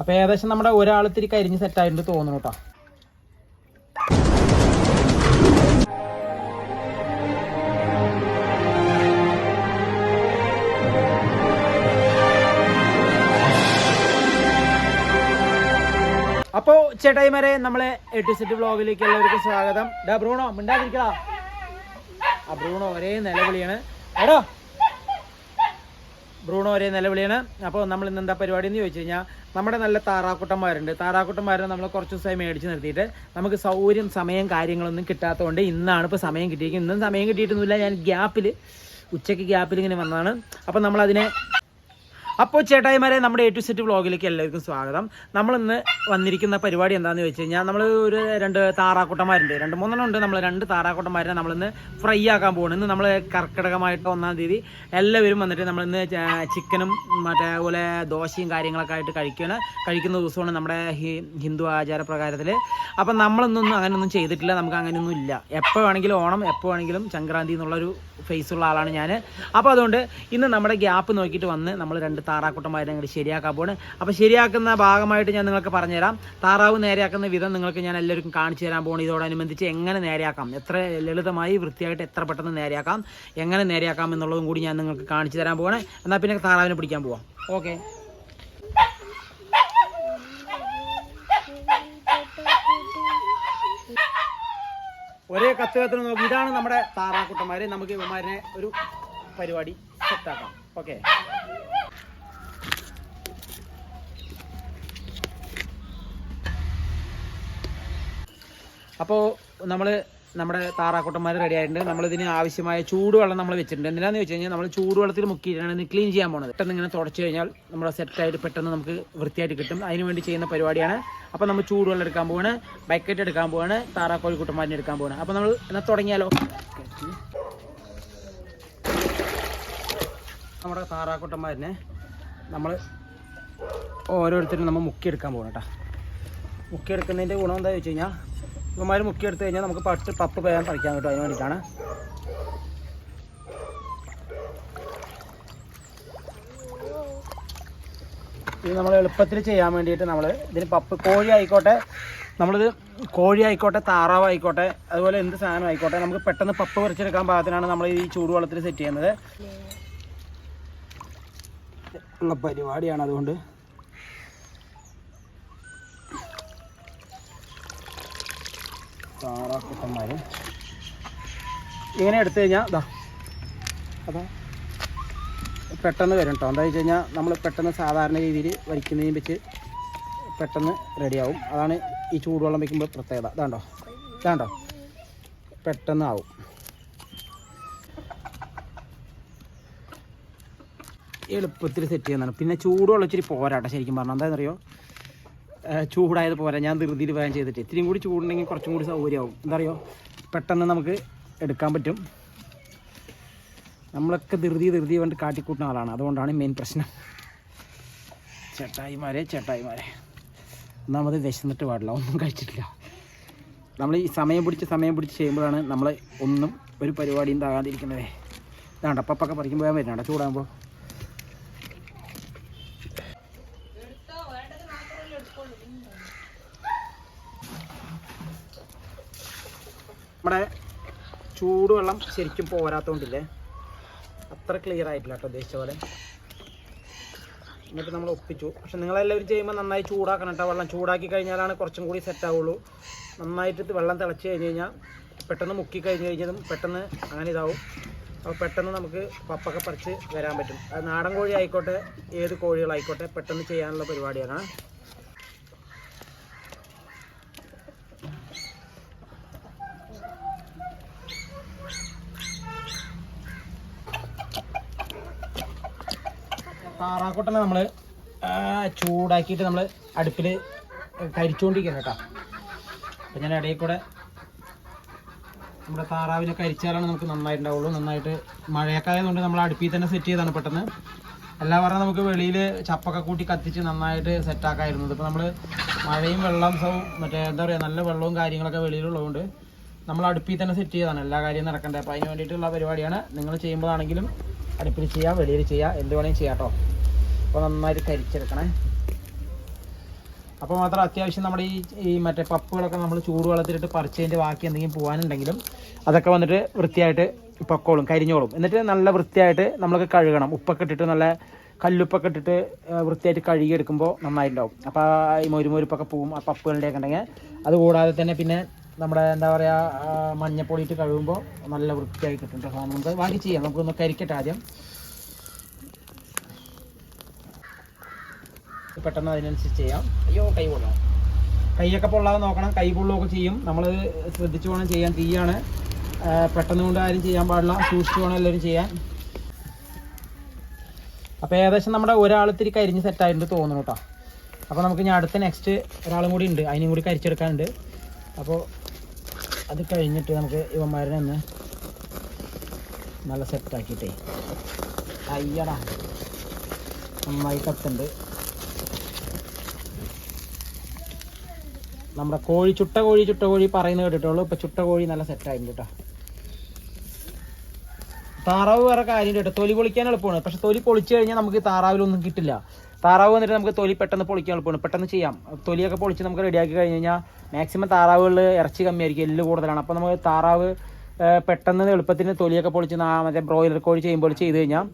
അപ്പോൾ ഏകദേശം നമ്മുടെ ഒരാൾ ഇത്തിരി സെറ്റ് സെറ്റായിട്ടുണ്ട് തോന്നുന്നു കേട്ടോ. അപ്പോൾ ചേട്ടായിമാരെ നമ്മളെ എ ടു സെറ്റ് എല്ലാവർക്കും സ്വാഗതം. ഡാ ബ്രൂണോ മിണ്ടാതിരിക്കടാ. ആ ബ്രൂണോ ഒരേ നിലവിളിയാണ്. എടോ ബ്രൂണോ ഒരേ നിലവിളിയാണ്. അപ്പോൾ നമ്മൾ ഇന്ന് എന്താ പരിപാടി എന്ന് ചോദിച്ചു കഴിഞ്ഞാൽ നമ്മുടെ നല്ല താറാക്കുട്ടന്മാരുണ്ട്. താറാക്കുട്ടന്മാരെ നമ്മൾ കുറച്ച് ദിവസമായി മേടിച്ച് നിർത്തിയിട്ട് നമുക്ക് സൗകര്യം സമയം കാര്യങ്ങളൊന്നും കിട്ടാത്തതുകൊണ്ട് ഇന്നാണ് ഇപ്പോൾ സമയം കിട്ടിയിരിക്കുന്നത്. ഇന്നും സമയം കിട്ടിയിട്ടൊന്നുമില്ല. ഞാൻ ഗ്യാപ്പിൽ ഉച്ചയ്ക്ക് ഗ്യാപ്പിൽ ഇങ്ങനെ വന്നതാണ്. അപ്പോൾ നമ്മളതിനെ അപ്പോൾ ചേട്ടായിമാരെ നമ്മുടെ എ ടു സെറ്റ് വ്ളോഗിലേക്ക് എല്ലാവർക്കും സ്വാഗതം. നമ്മളിന്ന് വന്നിരിക്കുന്ന പരിപാടി എന്താണെന്ന് വെച്ച് കഴിഞ്ഞാൽ നമ്മൾ ഒരു രണ്ട് താറാക്കുട്ടന്മാരുണ്ട്. രണ്ട് മൂന്നെണ്ണം ഉണ്ട്. നമ്മൾ രണ്ട് താറാക്കുട്ടന്മാരെ നമ്മളിന്ന് ഫ്രൈ ആക്കാൻ പോകണം ഇന്ന് നമ്മൾ കർക്കിടകമായിട്ട് ഒന്നാം തീയതി എല്ലാവരും വന്നിട്ട് നമ്മളിന്ന് ചിക്കനും മറ്റേ പോലെ ദോശയും കാര്യങ്ങളൊക്കെ ആയിട്ട് കഴിക്കുകയാണ് കഴിക്കുന്ന ദിവസമാണ് നമ്മുടെ ഹിന്ദു ആചാരപ്രകാരത്തിൽ അപ്പം നമ്മളൊന്നും അങ്ങനെയൊന്നും ചെയ്തിട്ടില്ല. നമുക്ക് അങ്ങനെയൊന്നും ഇല്ല. എപ്പോൾ വേണമെങ്കിലും ഓണം എപ്പോൾ വേണമെങ്കിലും സംക്രാന്തി എന്നുള്ളൊരു ഫേസ് ഉള്ള ആളാണ് ഞാൻ അപ്പോൾ അതുകൊണ്ട് ഇന്ന് നമ്മുടെ ഗ്യാപ്പ് നോക്കിയിട്ട് വന്ന് നമ്മൾ രണ്ട് താറാക്കുട്ടന്മാരെ നിങ്ങൾ ശരിയാക്കാൻ പോണ് അപ്പോൾ ശരിയാക്കുന്ന ഭാഗമായിട്ട് ഞാൻ നിങ്ങൾക്ക് പറഞ്ഞുതരാം. താറാവ് നേരെയാക്കുന്ന വിധം നിങ്ങൾക്ക് ഞാൻ എല്ലാവർക്കും കാണിച്ചു തരാൻ പോകണം ഇതോടനുബന്ധിച്ച് എങ്ങനെ നേരെയാക്കാം? എത്ര ലളിതമായി വൃത്തിയായിട്ട് എത്ര പെട്ടെന്ന് നേരെയാക്കാം? എങ്ങനെ നേരെയാക്കാം എന്നുള്ളതും കൂടി ഞാൻ നിങ്ങൾക്ക് കാണിച്ചു തരാൻ പോകണേ എന്നാൽ പിന്നെ താറാവിനെ പിടിക്കാൻ പോവാം. ഓക്കെ. ഒരേ കത്തുകത്തിന് നോക്കി ഇതാണ് നമ്മുടെ താറാക്കുട്ടന്മാരെ. നമുക്ക് ഇവന്മാരെ ഒരു പരിപാടി സെറ്റാക്കാം ഓക്കെ. അപ്പോൾ നമ്മൾ നമ്മുടെ താറാക്കുട്ടന്മാർ റെഡി ആയിട്ടുണ്ട്. നമ്മളിതിന് ആവശ്യമായ ചൂടുവെള്ളം നമ്മൾ വെച്ചിട്ടുണ്ട്. എന്തിനാന്ന് വെച്ച് കഴിഞ്ഞാൽ നമ്മൾ ചൂടുവെള്ളത്തിൽ മുക്കിയിട്ടാണ് ഇത് ക്ലീൻ ചെയ്യാൻ പോകുന്നത് പെട്ടെന്ന് ഇങ്ങനെ തുടച്ചു കഴിഞ്ഞാൽ നമ്മുടെ സെറ്റായിട്ട് പെട്ടെന്ന് നമുക്ക് വൃത്തിയായിട്ട് കിട്ടും. അതിന് വേണ്ടി ചെയ്യുന്ന പരിപാടിയാണ്. അപ്പോൾ നമ്മൾ ചൂടുവെള്ളം എടുക്കാൻ പോവാണ്. ബക്കറ്റ് എടുക്കാൻ പോവാണ്. താറാക്കോഴിക്കുട്ടന്മാരിനെ എടുക്കാൻ പോവാണ്. അപ്പോൾ നമ്മൾ എന്നാൽ തുടങ്ങിയാലോ? നമ്മുടെ താറാക്കുട്ടന്മാരിനെ നമ്മൾ ഓരോരുത്തരും നമ്മൾ മുക്കിയെടുക്കാൻ പോകണം കേട്ടോ മുക്കിയെടുക്കുന്നതിന്റെ ഗുണം എന്താ വെച്ച് കഴിഞ്ഞാൽ ഇവന്മാർ മുക്കിയെടുത്ത് കഴിഞ്ഞാൽ നമുക്ക് പട്ട് പപ്പ് പേരാൻ പറിക്കാൻ കിട്ടും അതിന് വേണ്ടിയിട്ടാണ്. ഇത് നമ്മൾ എളുപ്പത്തിൽ ചെയ്യാൻ വേണ്ടിയിട്ട് നമ്മൾ ഇതിന് പപ്പ് കോഴി ആയിക്കോട്ടെ നമ്മളിത് കോഴി ആയിക്കോട്ടെ താറാവ് ആയിക്കോട്ടെ അതുപോലെ എന്ത് സാധനം ആയിക്കോട്ടെ നമുക്ക് പെട്ടെന്ന് പപ്പ് പറിച്ചെടുക്കാൻ പാകത്തിനാണ് നമ്മൾ ഈ ചൂടുവെള്ളത്തിൽ സെറ്റ് ചെയ്യുന്നത്. പരിപാടിയാണ് അതുകൊണ്ട്. താറാക്കുട്ടന്മാർ ഇങ്ങനെ എടുത്തു കഴിഞ്ഞാൽ അതാ അതാ. പെട്ടെന്ന് വരും കേട്ടോ എന്താ വെച്ച് കഴിഞ്ഞാൽ നമ്മൾ പെട്ടെന്ന് സാധാരണ രീതിയിൽ വരിക്കുന്നതിന് വെച്ച് പെട്ടെന്ന് റെഡിയാവും. അതാണ് ഈ ചൂടുവെള്ളം വയ്ക്കുമ്പോൾ പ്രത്യേകത. ഇതാണ്ടോ ഇതാണ്ടോ പെട്ടെന്ന് ആവും എളുപ്പത്തിൽ സെറ്റ് ചെയ്യുന്നതാണ് പിന്നെ ചൂടുവെള്ളം ഇച്ചിരി പോരാട്ടെ ശരിക്കും പറഞ്ഞാൽ എന്താണെന്നറിയോ ചൂടായത് പോരാ ഞാൻ ധൃതിയിൽ വേഗം ചെയ്തിട്ട്. ഇത്തിരിയും കൂടി ചൂടുണ്ടെങ്കിൽ കുറച്ചും കൂടി സൗകര്യമാവും. എന്താ പറയുക പെട്ടെന്ന് നമുക്ക് എടുക്കാൻ പറ്റും. നമ്മളൊക്കെ ധൃതി ധൃതി കൊണ്ട് കാട്ടിക്കൂട്ടുന്ന ആളാണ്. അതുകൊണ്ടാണ് മെയിൻ പ്രശ്നം. ചേട്ടായിമാരെ ചേട്ടായിമാരെ. ഒന്നാമത് വിശന്നിട്ട് പാടില്ല. ഒന്നും കഴിച്ചിട്ടില്ല. നമ്മൾ ഈ സമയം പിടിച്ച് സമയം പിടിച്ച് ചെയ്യുമ്പോഴാണ് നമ്മൾ ഒന്നും ഒരു പരിപാടിയും താകാതിരിക്കുന്നത് ഇതാണ്ട അപ്പൊക്കെ പറിക്കുമ്പോൾ ഞാൻ വരുന്നുണ്ട്. ചൂടാകുമ്പോൾ നമ്മുടെ ചൂടുവെള്ളം ശരിക്കും പോരാത്തോണ്ടില്ലേ? അത്ര ക്ലിയർ ആയിട്ടില്ല കേട്ടോ ഉദ്ദേശിച്ച പോലെ. എന്നിട്ട് നമ്മൾ ഒപ്പിച്ചു. പക്ഷെ നിങ്ങളെല്ലാവരും ചെയ്യുമ്പോൾ നന്നായി ചൂടാക്കണം കേട്ടോ. വെള്ളം ചൂടാക്കി കഴിഞ്ഞാലാണ് കുറച്ചും കൂടി സെറ്റ് ആവുള്ളൂ. നന്നായിട്ട് വെള്ളം തിളച്ച് കഴിഞ്ഞ് കഴിഞ്ഞാൽ പെട്ടെന്ന് മുക്കി കഴിഞ്ഞ് കഴിഞ്ഞതും പെട്ടെന്ന് അങ്ങനെ ഇതാവും. അപ്പോൾ പെട്ടെന്ന് നമുക്ക് പപ്പൊക്കെ പറിച്ച് വരാൻ പറ്റും. അത് നാടൻ കോഴി ആയിക്കോട്ടെ ഏത് കോഴികളായിക്കോട്ടെ പെട്ടെന്ന് ചെയ്യാനുള്ള പരിപാടിയാണ്. താറാക്കൊട്ടനെ നമ്മൾ ചൂടാക്കിയിട്ട് നമ്മൾ അടുപ്പിൽ കരിച്ചുകൊണ്ടിരിക്കുന്നു കേട്ടോ. അപ്പം ഞാൻ ഇടയിൽ കൂടെ നമ്മുടെ താറാവിനെ കരിച്ചാലാണ് നമുക്ക് നന്നായിട്ടുണ്ടാവുള്ളൂ. നന്നായിട്ട് മഴയൊക്കെ ആയതുകൊണ്ട് നമ്മൾ അടുപ്പിൽ തന്നെ സെറ്റ് ചെയ്താണ് പെട്ടെന്ന്. എല്ലാം പറഞ്ഞാൽ നമുക്ക് വെളിയിൽ ചപ്പൊക്കെ കൂട്ടി കത്തിച്ച് നന്നായിട്ട് സെറ്റാക്കായിരുന്നത് ഇപ്പോൾ നമ്മൾ മഴയും വെള്ളം സൗ മറ്റേ എന്താ പറയുക നല്ല വെള്ളവും കാര്യങ്ങളൊക്കെ വെളിയിലുള്ളതുകൊണ്ട് നമ്മൾ അടുപ്പിൽ തന്നെ സെറ്റ് ചെയ്താണ് എല്ലാ കാര്യവും നടക്കേണ്ടത് അപ്പോൾ അതിന് വേണ്ടിയിട്ടുള്ള പരിപാടിയാണ്. നിങ്ങൾ ചെയ്യുമ്പോഴാണെങ്കിലും അടുപ്പിൽ ചെയ്യാം വെളിയിൽ ചെയ്യാം എന്ത് വേണമെങ്കിലും ചെയ്യാം കേട്ടോ. അപ്പോൾ നന്നായിട്ട് കരിച്ചെടുക്കണേ. അപ്പോൾ മാത്രം അത്യാവശ്യം നമ്മുടെ ഈ ഈ മറ്റേ പപ്പുകളൊക്കെ നമ്മൾ ചൂടുവെള്ളത്തിലിട്ട് പറിച്ചതിന്റെ ബാക്കി എന്തെങ്കിലും പോകാനുണ്ടെങ്കിലും അതൊക്കെ വന്നിട്ട് വൃത്തിയായിട്ട് പൊക്കോളും കരിഞ്ഞോളും. എന്നിട്ട് നല്ല വൃത്തിയായിട്ട് നമ്മൾക്ക് കഴുകണം. ഉപ്പൊക്കെ ഇട്ടിട്ട് നല്ല കല്ലുപ്പൊക്കെ ഇട്ടിട്ട് വൃത്തിയായിട്ട് കഴുകിയെടുക്കുമ്പോൾ നന്നായിട്ടുണ്ടാവും. അപ്പോൾ ഈ മൊരുമൊരുപ്പൊക്കെ പോവും ആ പപ്പുകളുടെയൊക്കെ ഉണ്ടെങ്കിൽ അതുകൂടാതെ തന്നെ പിന്നെ നമ്മുടെ എന്താ പറയുക മഞ്ഞപ്പൊടിയിട്ട് കഴുകുമ്പോൾ നല്ല വൃത്തിയായി കിട്ടും കേട്ടോ നമുക്ക് വാങ്ങി ചെയ്യാം. നമുക്കൊന്ന് കരിക്കട്ടെ ആദ്യം. പെട്ടെന്ന് അതിനനുസരിച്ച് ചെയ്യാം. അയ്യോ കൈ കൊള്ളാം കൈയൊക്കെ പൊള്ളാതെ നോക്കണം. കൈ പൊള്ളുകയൊക്കെ ചെയ്യും. നമ്മൾ ശ്രദ്ധിച്ചു വേണം ചെയ്യാൻ. തീയാണ്. പെട്ടെന്ന് കൊണ്ട് ആരും ചെയ്യാൻ പാടില്ല. സൂക്ഷിച്ചു വേണം എല്ലാവരും ചെയ്യാൻ. അപ്പോൾ ഏകദേശം നമ്മുടെ ഒരാൾ ഇത്തിരി കരിഞ്ഞ് സെറ്റായിട്ടുണ്ട് തോന്നുന്നു കേട്ടോ അപ്പോൾ നമുക്ക് ഇനി അടുത്ത നെക്സ്റ്റ് ഒരാളും കൂടി ഉണ്ട്. അതിനും കൂടി കരിച്ചെടുക്കാനുണ്ട്. അപ്പോൾ അത് കഴിഞ്ഞിട്ട് നമുക്ക് ഇവന്മാരെ ഒന്ന് നല്ല സെറ്റാക്കിയിട്ടേ അയ്യടാ. നന്നായി കത്തുണ്ട്. നമ്മുടെ കോഴി ചുട്ട കോഴി ചുട്ട കോഴി പറയുന്നത് കേട്ടിട്ടുള്ളൂ. ഇപ്പൊ ചുട്ട കോഴി നല്ല സെറ്റായിട്ടുണ്ട് കേട്ടോ താറാവ് വേറെ കാര്യം കേട്ടോ തൊലി പൊളിക്കാൻ എളുപ്പമാണ്. പക്ഷെ തൊലി പൊളിച്ചു കഴിഞ്ഞാൽ നമുക്ക് താറാവിലൊന്നും കിട്ടില്ല. താറാവ് വന്നിട്ട് നമുക്ക് തൊലി പെട്ടെന്ന് പൊളിക്കാൻ എളുപ്പമാണ്. പെട്ടെന്ന് ചെയ്യാം. തൊലിയൊക്കെ പൊളിച്ച് നമുക്ക് റെഡിയാക്കി കഴിഞ്ഞ് കഴിഞ്ഞാൽ മാക്സിമം താറാവുകളിൽ ഇറച്ചി കമ്മിയായിരിക്കും എല്ല് കൂടുതലാണ്. അപ്പോൾ നമുക്ക് താറാവ് പെട്ടെന്ന് എളുപ്പത്തിന് തൊലിയൊക്കെ പൊളിച്ച് മറ്റേ ബ്രോയിലർ കോഴി ചെയ്യുമ്പോൾ ചെയ്ത് കഴിഞ്ഞാൽ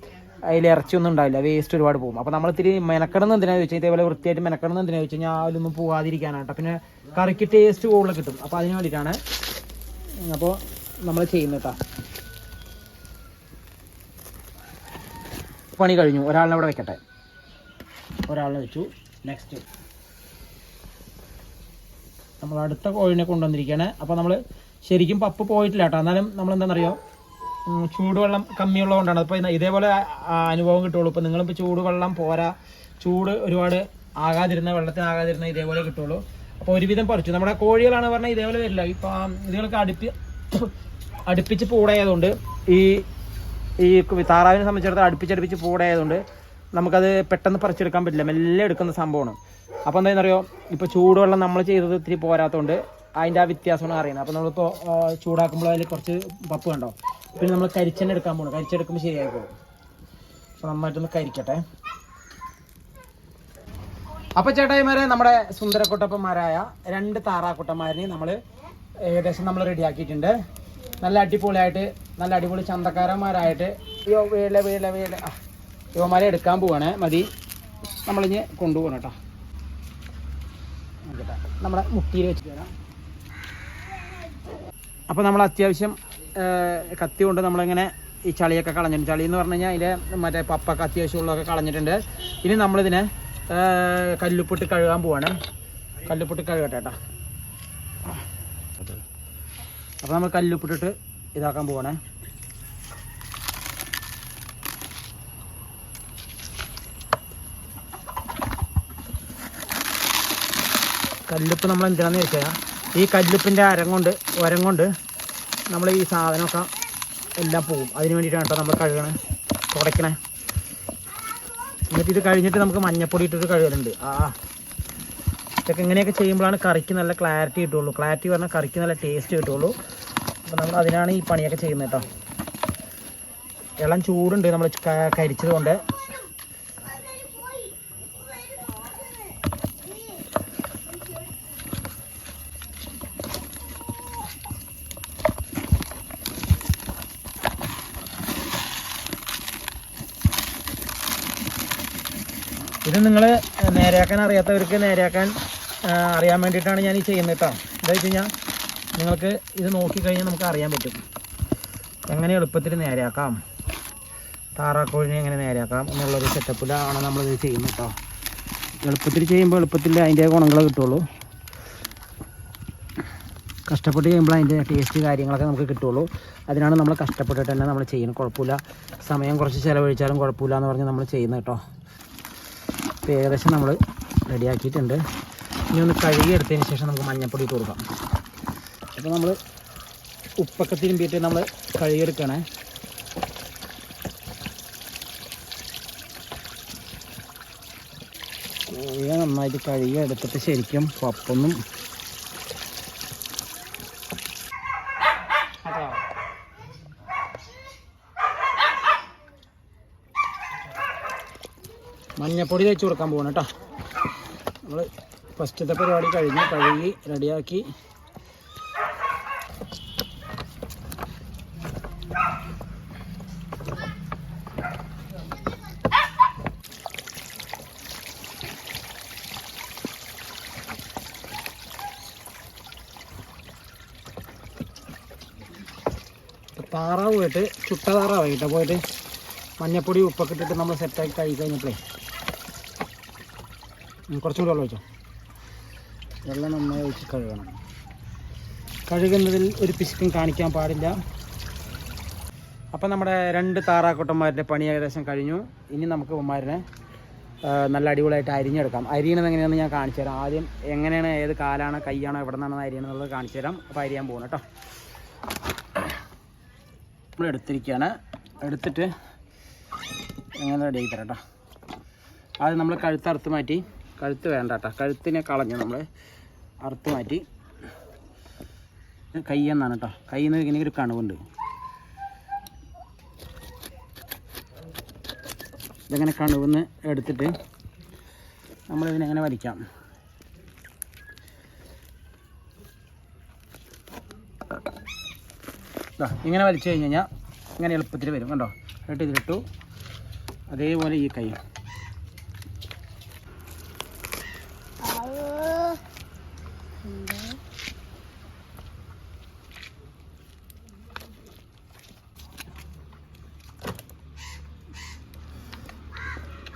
അതിൽ ഇറച്ചി ഒന്നും ഉണ്ടാവില്ല. വേസ്റ്റ് ഒരുപാട് പോകും. അപ്പോൾ നമ്മൾ ഇത്തിരി മെനക്കെടുന്ന എന്തിനാന്ന് വെച്ചാൽ ഇതേപോലെ വൃത്തിയായിട്ട് മെനക്കെടുന്ന എന്തിനാന്ന് വെച്ച് കഴിഞ്ഞാൽ അതിലൊന്നും പോകാതിരിക്കാനാട്ടോ പിന്നെ കറിക്ക് ടേസ്റ്റ് കൂടുതൽ കിട്ടും. അപ്പോൾ അതിന് വേണ്ടിയിട്ടാണ് അപ്പോൾ നമ്മൾ ചെയ്യുന്നത് കേട്ടോ. പണി കഴിഞ്ഞു. ഒരാളിനെ അവിടെ വെക്കട്ടെ. ഒരാളിനെ വെച്ചു. നെക്സ്റ്റ് നമ്മൾ അടുത്ത കോഴിനെ കൊണ്ടുവന്നിരിക്കുകയാണ്. അപ്പോൾ നമ്മൾ ശരിക്കും പപ്പ് പോയിട്ടില്ല കേട്ടോ. എന്നാലും നമ്മൾ എന്താണെന്നറിയോ ചൂടുവെള്ളം കമ്മിയുള്ളത് കൊണ്ടാണ് അപ്പോൾ ഇതേപോലെ അനുഭവം കിട്ടുള്ളൂ ഇപ്പോൾ നിങ്ങളിപ്പോൾ ചൂടുവെള്ളം പോരാ ചൂട് ഒരുപാട് ആകാതിരുന്ന വെള്ളത്തിന് ആകാതിരുന്ന ഇതേപോലെ കിട്ടുള്ളൂ അപ്പോൾ ഒരുവിധം പറിച്ചു. നമ്മുടെ കോഴികളാണ് പറഞ്ഞാൽ ഇതേപോലെ വരില്ല. ഇപ്പോൾ ഇതുങ്ങൾക്ക് അടുപ്പി അടുപ്പിച്ച് പൂടായതുകൊണ്ട് ഈ ഈ താറാവിനെ സംബന്ധിച്ചിടത്തോളം അടുപ്പിച്ചടുപ്പിച്ച് പൂടായതുകൊണ്ട് നമുക്കത് പെട്ടെന്ന് പറിച്ചെടുക്കാൻ പറ്റില്ല. മെല്ലെ എടുക്കുന്ന സംഭവമാണ്. അപ്പോൾ എന്താണെന്നറിയോ ഇപ്പോൾ ചൂടുവെള്ളം നമ്മൾ ചെയ്തത് ഇത്തിരി പോരാത്തതുകൊണ്ട് അതിന്റെ ആ വ്യത്യാസമാണ് അറിയുന്നത്. അപ്പോൾ നമ്മളിപ്പോൾ ചൂടാക്കുമ്പോൾ അതിൽ കുറച്ച് പപ്പ് കണ്ടോ? പിന്നെ നമ്മൾ കരിച്ചെണ്ണ എടുക്കാൻ പോകണം കരിച്ചെടുക്കുമ്പോൾ ശരിയായിക്കോളും അപ്പോൾ നന്നായിട്ടൊന്ന് കരിക്കട്ടെ. അപ്പോൾ ചേട്ടായിമാരെ നമ്മുടെ സുന്ദരക്കുട്ടപ്പന്മാരായ രണ്ട് താറാക്കുട്ടന്മാരിനെ നമ്മൾ ഏകദേശം നമ്മൾ റെഡിയാക്കിയിട്ടുണ്ട്. നല്ല അടിപൊളിയായിട്ട് നല്ല അടിപൊളി ചന്തക്കാരന്മാരായിട്ട്. അയ്യോ വേല വീഴ വീഴ എടുക്കാൻ പോവാണ്. മതി. നമ്മളിഞ്ഞ് കൊണ്ടുപോകണം കേട്ടോ. നമ്മുടെ മുട്ടിയിൽ വെച്ച് തരാം. അപ്പോൾ നമ്മൾ അത്യാവശ്യം കത്തി കൊണ്ട് നമ്മളിങ്ങനെ ഈ ചളിയൊക്കെ കളഞ്ഞിട്ടുണ്ട്. ചളി എന്ന് പറഞ്ഞു കഴിഞ്ഞാൽ അതിന്റെ മറ്റേ പപ്പൊക്കെ അത്യാവശ്യമുള്ളതൊക്കെ കളഞ്ഞിട്ടുണ്ട്. ഇനി നമ്മളിതിനെ കല്ലുപ്പിട്ട് കഴുകാൻ പോവാണ്. കല്ലുപ്പിട്ട് കഴുകട്ടെ കേട്ടോ. അപ്പോൾ നമ്മൾ കല്ലുപ്പിട്ടിട്ട് ഇതാക്കാൻ പോവാണ്. കല്ലുപ്പ് നമ്മൾ എന്തിനാന്ന് വെച്ചാൽ ഈ കല്ലുപ്പിന്റെ അരം കൊണ്ട് ഉരം കൊണ്ട് നമ്മൾ ഈ സാധനമൊക്കെ എല്ലാം പോകും. അതിന് വേണ്ടിയിട്ടാണ് കേട്ടോ നമ്മൾ കഴുകണേ തുടയ്ക്കണേ. എന്നിട്ട് ഇത് കഴിഞ്ഞിട്ട് നമുക്ക് മഞ്ഞപ്പൊടി ഇട്ടിട്ട് കഴുകലുണ്ട്. ആ ഇതൊക്കെ ഇങ്ങനെയൊക്കെ ചെയ്യുമ്പോഴാണ് കറിക്ക് നല്ല ക്ലാരിറ്റി കിട്ടുള്ളൂ ക്ലാരിറ്റി പറഞ്ഞാൽ കറിക്ക് നല്ല ടേസ്റ്റ് കിട്ടുള്ളൂ അപ്പോൾ നമ്മൾ അതിനാണ് ഈ പണിയൊക്കെ ചെയ്യുന്നത് കേട്ടോ. ഇളം ചൂടുണ്ട് നമ്മൾ കരിച്ചത് കൊണ്ട് നിങ്ങൾ നേരെയാക്കാൻ അറിയാത്തവർക്ക് നേരെയാക്കാൻ അറിയാൻ വേണ്ടിയിട്ടാണ് ഞാൻ ഈ ചെയ്യുന്നത് കേട്ടോ എന്താ വെച്ച് കഴിഞ്ഞാൽ നിങ്ങൾക്ക് ഇത് നോക്കിക്കഴിഞ്ഞാൽ നമുക്ക് അറിയാൻ പറ്റും. എങ്ങനെ എളുപ്പത്തിൽ നേരെയാക്കാം? താറാക്കോഴിനെ എങ്ങനെ നേരെയാക്കാം എന്നുള്ളൊരു സെറ്റപ്പിലാണ് നമ്മളിത് ചെയ്യുന്നത് കേട്ടോ എളുപ്പത്തിൽ ചെയ്യുമ്പോൾ എളുപ്പത്തിൽ അതിന്റെ ഗുണങ്ങൾ കിട്ടുള്ളൂ. കഷ്ടപ്പെട്ട് ചെയ്യുമ്പോൾ അതിന്റെ ടേസ്റ്റ് കാര്യങ്ങളൊക്കെ നമുക്ക് കിട്ടുള്ളൂ. അതിനാണ് നമ്മൾ കഷ്ടപ്പെട്ടിട്ട് തന്നെ നമ്മൾ ചെയ്യുന്നത്. കുഴപ്പമില്ല. സമയം കുറച്ച് ചിലവഴിച്ചാലും കുഴപ്പമില്ല എന്ന് പറഞ്ഞ് നമ്മൾ ചെയ്യുന്നത് കേട്ടോ ഇപ്പോൾ ഏകദേശം നമ്മൾ റെഡിയാക്കിയിട്ടുണ്ട്. ഇനി ഒന്ന് കഴുകി എടുത്തതിന് ശേഷം നമുക്ക് മഞ്ഞപ്പൊടി ഇട്ട് കൊടുക്കാം. അപ്പോൾ നമ്മൾ ഉപ്പൊക്കെ തിരുമ്പിയിട്ട് നമ്മൾ കഴുകിയെടുക്കണേ. കോഴിയെ നന്നായിട്ട് കഴുകി എടുത്തിട്ട് ശരിക്കും പപ്പൊന്നും മഞ്ഞപ്പൊടി തേച്ച് കൊടുക്കാൻ പോകണം കേട്ടോ. നമ്മൾ ഫസ്റ്റത്തെ പരിപാടി കഴിഞ്ഞ് കഴുകി റെഡിയാക്കി. താറാവ് പോയിട്ട് ചുട്ട താറാവ് പോയിട്ട്. മഞ്ഞപ്പൊടി ഉപ്പൊക്കെ ഇട്ടിട്ട് നമ്മൾ സെറ്റാക്കി കഴി കഴിഞ്ഞപ്പോഴേ. ഉം, കുറച്ചും കൂടി വെള്ളം ഒഴിച്ചോ വെള്ളം നന്നായി ഒഴിച്ച് കഴുകണം. കഴുകുന്നതിൽ ഒരു പിശുക്കും കാണിക്കാൻ പാടില്ല. അപ്പം നമ്മുടെ രണ്ട് താറാക്കുട്ടന്മാരുടെ പണി ഏകദേശം കഴിഞ്ഞു. ഇനി നമുക്ക് ഉമ്മാരനെ നല്ല അടിപൊളിയായിട്ട് അരിഞ്ഞെടുക്കാം. അരിയണത് എങ്ങനെയാണെന്ന് ഞാൻ കാണിച്ചു തരാം. ആദ്യം എങ്ങനെയാണ് ഏത് കാലാണ് കൈയാണോ എവിടെ നിന്നാണ് അരിയണമെന്നുള്ളത് കാണിച്ചു തരാം. അപ്പോൾ അരിയാൻ പോകണം കേട്ടോ. നമ്മൾ എടുത്തിരിക്കുകയാണ്. എടുത്തിട്ട് എങ്ങനെ റെഡി ആക്കി തരാം കേട്ടോ. ആദ്യം നമ്മൾ കഴുത്തറുത്ത് മാറ്റി കഴുത്ത് വേണ്ട കേട്ടോ കഴുത്തിനെ കളഞ്ഞു നമ്മൾ അറുത്ത് മാറ്റി കൈ എന്നാണ് കേട്ടോ കൈ നിന്ന് ഇങ്ങനെ ഒരു കണവുണ്ട്. ഇതങ്ങനെ കണുവെന്ന് എടുത്തിട്ട് നമ്മളിതിനെങ്ങനെ വലിക്കാം. ഇങ്ങനെ വലിച്ചു കഴിഞ്ഞ് കഴിഞ്ഞാൽ ഇങ്ങനെ എളുപ്പത്തിൽ വരും. കണ്ടോ? എന്നിട്ട് ഇതിലിട്ടു. അതേപോലെ ഈ കൈ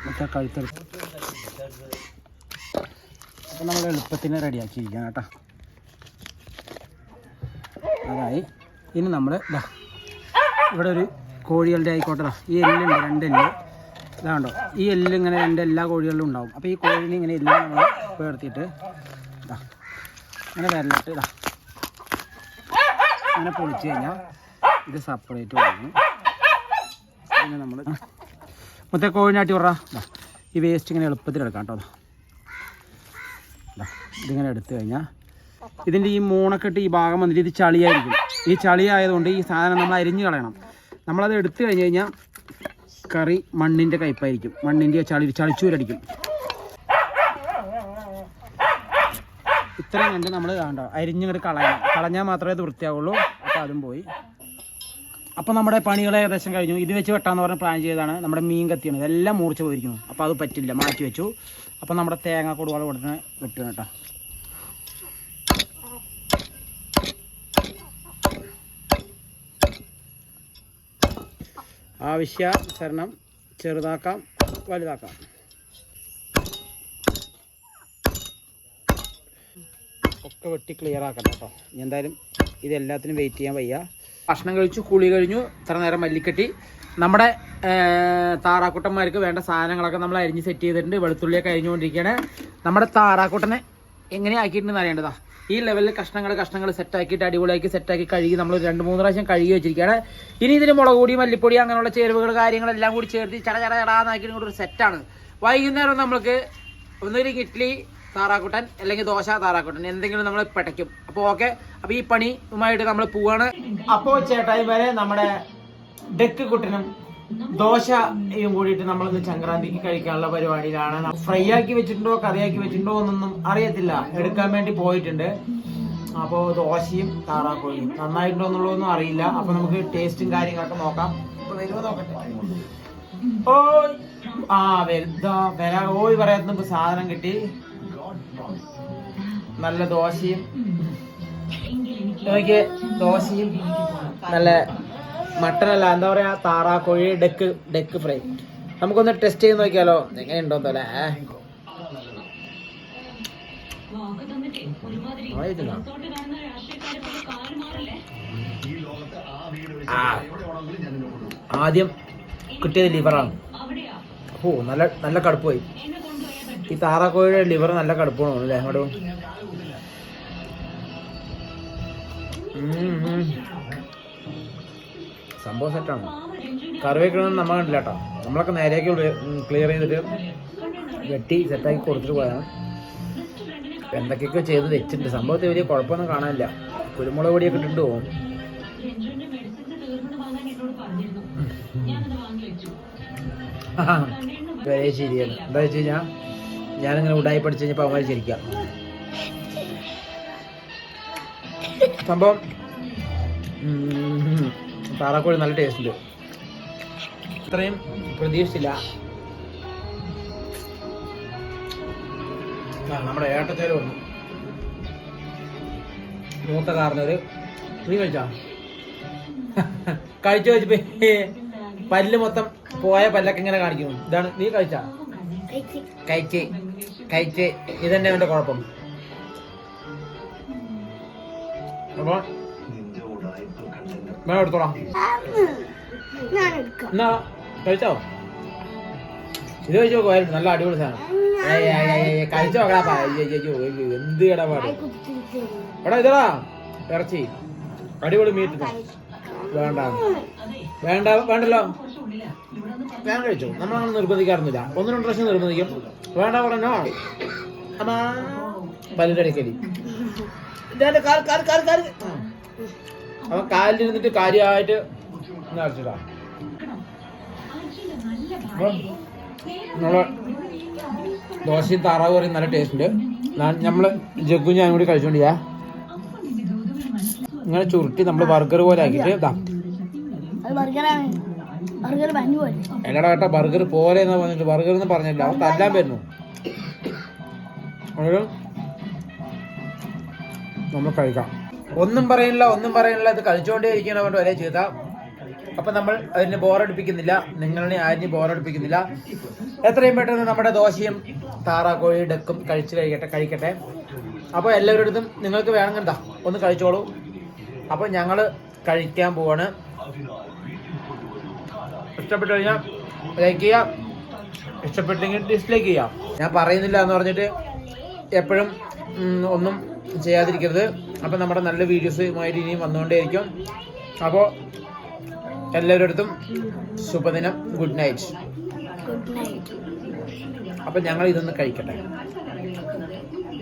മറ്റേ കഴുത്തെടുത്ത് അപ്പം നമ്മൾ എളുപ്പത്തിന് റെഡിയാക്കിയിരിക്കണം കേട്ടോ. അതായി. ഇനി നമ്മൾ ഇവിടെ ഒരു കോഴികളുടെ ആയിക്കോട്ടെ ഈ എല്ലുണ്ട് രണ്ട് എല്ല്. ഇതാണ്ടോ ഈ എല്ല് ഇങ്ങനെ രണ്ട് എല്ലാ കോഴികളിലും ഉണ്ടാവും. അപ്പോൾ ഈ കോഴിനെ ഇങ്ങനെ എല്ല് നമ്മൾ പേർത്തിയിട്ട് ഇതാ ഇങ്ങനെ വിരലിട്ട് ഇതാ അങ്ങനെ പൊളിച്ച് കഴിഞ്ഞാൽ ഇത് സെപ്പറേറ്റ് വന്നു. പിന്നെ നമ്മൾ മൊത്തം കോഴിനാട്ടി പറ ഈ വേസ്റ്റ് ഇങ്ങനെ എളുപ്പത്തിൽ എടുക്കാം കേട്ടോ. ഇതിങ്ങനെ എടുത്തു കഴിഞ്ഞാൽ ഇതിന്റെ ഈ മൂണക്കെട്ട് ഈ ഭാഗം വന്നിട്ട് ഇത് ചളിയായിരിക്കും. ഈ ചളി ആയതുകൊണ്ട് ഈ സാധനം നമ്മൾ അരിഞ്ഞ് കളയണം. നമ്മളത് എടുത്തു കഴിഞ്ഞ് കഴിഞ്ഞാൽ കറി മണ്ണിന്റെ കയ്പായിരിക്കും. മണ്ണിന്റെ ചളി ചളിച്ചൂരടിക്കും. ഇത്രയും കണ്ട് നമ്മൾ വേണ്ട അരിഞ്ഞിങ്ങോട്ട് കളയണം. കളഞ്ഞാൽ മാത്രമേ ഇത് വൃത്തിയാവുള്ളൂ. അപ്പോൾ അതും പോയി. അപ്പോൾ നമ്മുടെ പണികൾ ഏകദേശം കഴിഞ്ഞു. ഇത് വെച്ച് വെട്ടാന്ന് പറഞ്ഞ് പ്ലാൻ ചെയ്തതാണ്. നമ്മുടെ മീൻ കത്തിയാണ്. ഇതെല്ലാം മൂർച്ച പോയിരിക്കുന്നു. അപ്പോൾ അത് പറ്റില്ല. മാറ്റി വെച്ചു. അപ്പോൾ നമ്മുടെ തേങ്ങ കൊടുവാൾ ഉടനെ വെട്ടുക കേട്ടോ. ആവശ്യാനുസരണം ചെറുതാക്കാം വലുതാക്കാം. ഒക്കെ വെട്ടി ക്ലിയർ ആക്കണം കേട്ടോ. എന്തായാലും ഇതെല്ലാത്തിനും വെയിറ്റ് ചെയ്യാൻ വയ്യ. ഭക്ഷണം കഴിച്ചു കുളി കഴിഞ്ഞു ഇത്ര നേരം മല്ലിക്കെട്ടി. നമ്മുടെ താറാക്കുട്ടന്മാർക്ക് വേണ്ട സാധനങ്ങളൊക്കെ നമ്മൾ അരിഞ്ഞ് സെറ്റ് ചെയ്തിട്ടുണ്ട്. വെളുത്തുള്ളിയൊക്കെ അരിഞ്ഞുകൊണ്ടിരിക്കുകയാണ്. നമ്മുടെ താറാക്കുട്ടനെ എങ്ങനെ ആക്കിയിട്ടുണ്ടെന്ന് അറിയേണ്ടതാ? ഈ ലെവലിൽ കഷ്ണങ്ങൾ കഷ്ണങ്ങൾ സെറ്റാക്കിയിട്ട് അടിപൊളിയാക്കി സെറ്റാക്കി കഴുകി നമ്മൾ രണ്ട് മൂന്ന് പ്രാവശ്യം കഴുകി വെച്ചിരിക്കുകയാണ്. ഇനി ഇതിന് മുളക് പൊടി മല്ലിപ്പൊടി അങ്ങനെയുള്ള ചേരുവകൾ കാര്യങ്ങളെല്ലാം കൂടി ചേർത്ത് ചട ചട ചടാന്നാക്കിയിട്ട് ഒരു സെറ്റാണ് വൈകുന്നേരം നമ്മൾക്ക് ഒന്നൊരു ഇഡ്ഡലി താറാക്കുട്ടൻ അല്ലെങ്കിൽ ദോശ താറാക്കുട്ടൻ എന്തെങ്കിലും നമ്മൾ പിടയ്ക്കും. അപ്പോൾ ഓക്കെ അപ്പോൾ ഈ പണിയുമായിട്ട് നമ്മൾ പോവാണ്. അപ്പോൾ ചേട്ടായി വരെ നമ്മുടെ ഡെക്ക് കുട്ടനും ദോശയും കൂടിയിട്ട് നമ്മളിന്ന് സംക്രാന്തിക്ക് കഴിക്കാനുള്ള പരിപാടിയിലാണ്. ഫ്രൈ ആക്കി വെച്ചിട്ടുണ്ടോ കറിയാക്കി വെച്ചിട്ടുണ്ടോ എന്നൊന്നും അറിയത്തില്ല. എടുക്കാൻ വേണ്ടി പോയിട്ടുണ്ട്. അപ്പോൾ ദോശയും താറാക്കോഴിയും. നന്നായിട്ടുണ്ടോ എന്നുള്ളതൊന്നും അറിയില്ല. അപ്പോൾ നമുക്ക് ടേസ്റ്റും കാര്യങ്ങളൊക്കെ നോക്കാം. ഓ ആ വരുന്നോ വരാ. ഓയ് പറയാത്ത സാധനം കിട്ടി. നല്ല ദോശയും നോക്കിയേ ദോശയും നല്ല മട്ടനല്ല എന്താ പറയാ താറാക്കോഴി ഡെക്ക് ഡെക്ക് ഫ്രൈ. നമുക്കൊന്ന് ടെസ്റ്റ് ചെയ്ത് നോക്കിയാലോ? എങ്ങനെ ഉണ്ടോ തോലെ ആദ്യം കിട്ടിയത് ലിവറാണ്. ഓ നല്ല നല്ല കടുപ്പ് പോയി ഈ താറാക്കോഴിയുടെ ലിവർ നല്ല കടുപ്പാണ് അല്ലേ? അങ്ങോട്ട്. സംഭവം സെറ്റാണ് കറി വെക്കണമെന്ന് നമ്മൾ കണ്ടില്ല കേട്ടോ നമ്മളൊക്കെ നേരെയൊക്കെ ക്ലിയർ ചെയ്തിട്ട് വെട്ടി സെറ്റാക്കി കൊടുത്തിട്ട് പോയാണ് എന്തൊക്കെയൊക്കെ ചെയ്ത് വെച്ചിട്ടുണ്ട്. സംഭവത്തിൽ വലിയ കുഴപ്പമൊന്നും കാണാനില്ല. കുരുമുളക് പൊടിയൊക്കെ ഇട്ടിട്ട് പോകും. ശരിയാണ് എന്താ വെച്ച് കഴിഞ്ഞാൽ ഞാനിങ്ങനെ ഉടായി പഠിച്ചു കഴിഞ്ഞപ്പോൾ അവന്മാർ ചിരിക്കാം സംഭവം താറാക്കോഴി നല്ല ടേസ്റ്റ് ഉണ്ട്. ഇത്രയും പ്രതീക്ഷിച്ചില്ല. നമ്മുടെ ഏട്ടത്തേര് വന്നു. മൂത്ത കാരണവര് നീ കഴിച്ചാ? കഴിച്ചു കഴിച്ചപ്പോ പല്ല് മൊത്തം പോയ പല്ലൊക്കെ ഇങ്ങനെ കാണിക്കുന്നു. ഇതാണ് നീ കഴിച്ചാ. കഴിച്ചേ. കഴിച്ച് ഇതന്നെ അവന്റെ കുഴപ്പം. നല്ല അടിപൊളി സാധനം. എന്ത് ഇടപാട്. എടാ ഇതടാ. ഇറച്ചി. അടിപൊളി മീറ്റ്. വേണ്ട. വേണ്ട വേണ്ടല്ലോ. ഞാൻ കഴിച്ചു. നമ്മളങ്ങനെ നിർബന്ധിക്കാറൊന്നുമില്ല. ഒന്ന് രണ്ട് പ്രാവശ്യം നിർബന്ധിക്കും. വേണ്ട പറഞ്ഞോ? അമ്മാ. ആ. അവൻ കാലിലിരുന്നിട്ട് കാര്യമായിട്ട് അടിച്ചിട്ടാ നമ്മളെ ദോശയും താറാവ് കറിയും നല്ല ടേസ്റ്റ് ഉണ്ട്. നമ്മൾ ജഗ്ഗു ഞാൻ കൂടി കഴിച്ചോണ്ടിയാ ഇങ്ങനെ ചുരുട്ടി നമ്മൾ ബർഗർ പോലെ ആക്കിയിട്ട് ഇതാ അത് ഏട്ടാ ബർഗർ പോലെ എന്ന് പറഞ്ഞിട്ട് ബർഗർ എന്ന് പറഞ്ഞില്ല. അവൻ തല്ലാൻ വരുന്നു. നമ്മൾ കഴിക്കാം. ഒന്നും പറയുന്നില്ല ഒന്നും പറയുന്നില്ല ഇത് കഴിച്ചുകൊണ്ടേ ഇരിക്കണം അവരുടെ ഒരേ ചെയ്ത അപ്പൊ നമ്മൾ അതിന് ബോറടിപ്പിക്കുന്നില്ല നിങ്ങളെ ആരും ബോറടിപ്പിക്കുന്നില്ല എത്രയും പെട്ടെന്ന് നമ്മുടെ ദോശയും താറാക്കോഴി ഡക്കും കഴിച്ച് കഴിക്കട്ടെ കഴിക്കട്ടെ. അപ്പോൾ എല്ലാവരുടെ നിങ്ങൾക്ക് വേണമെങ്കിൽ എന്താ? ഒന്ന് കഴിച്ചോളൂ. അപ്പോൾ ഞങ്ങൾ കഴിക്കാൻ പോവാണ്. ഇഷ്ടപ്പെട്ടു കഴിഞ്ഞാൽ ലൈക്ക് ചെയ്യാം. ഇഷ്ടപ്പെട്ടെങ്കിൽ ഡിസ്ലൈക്ക് ചെയ്യാം. ഞാൻ പറയുന്നില്ല എന്ന് പറഞ്ഞിട്ട് എപ്പോഴും ഒന്നും ചെയ്യാതിരിക്കരുത്. അപ്പം നമ്മുടെ നല്ല വീഡിയോസുമായിട്ട് ഇനിയും വന്നുകൊണ്ടേയിരിക്കും. അപ്പോൾ എല്ലാവരുടെ അടുത്തും ശുഭദിനം. ഗുഡ് നൈറ്റ് ഗുഡ് നൈറ്റ് അപ്പം ഞങ്ങൾ ഇതൊന്ന് കഴിക്കട്ടെ.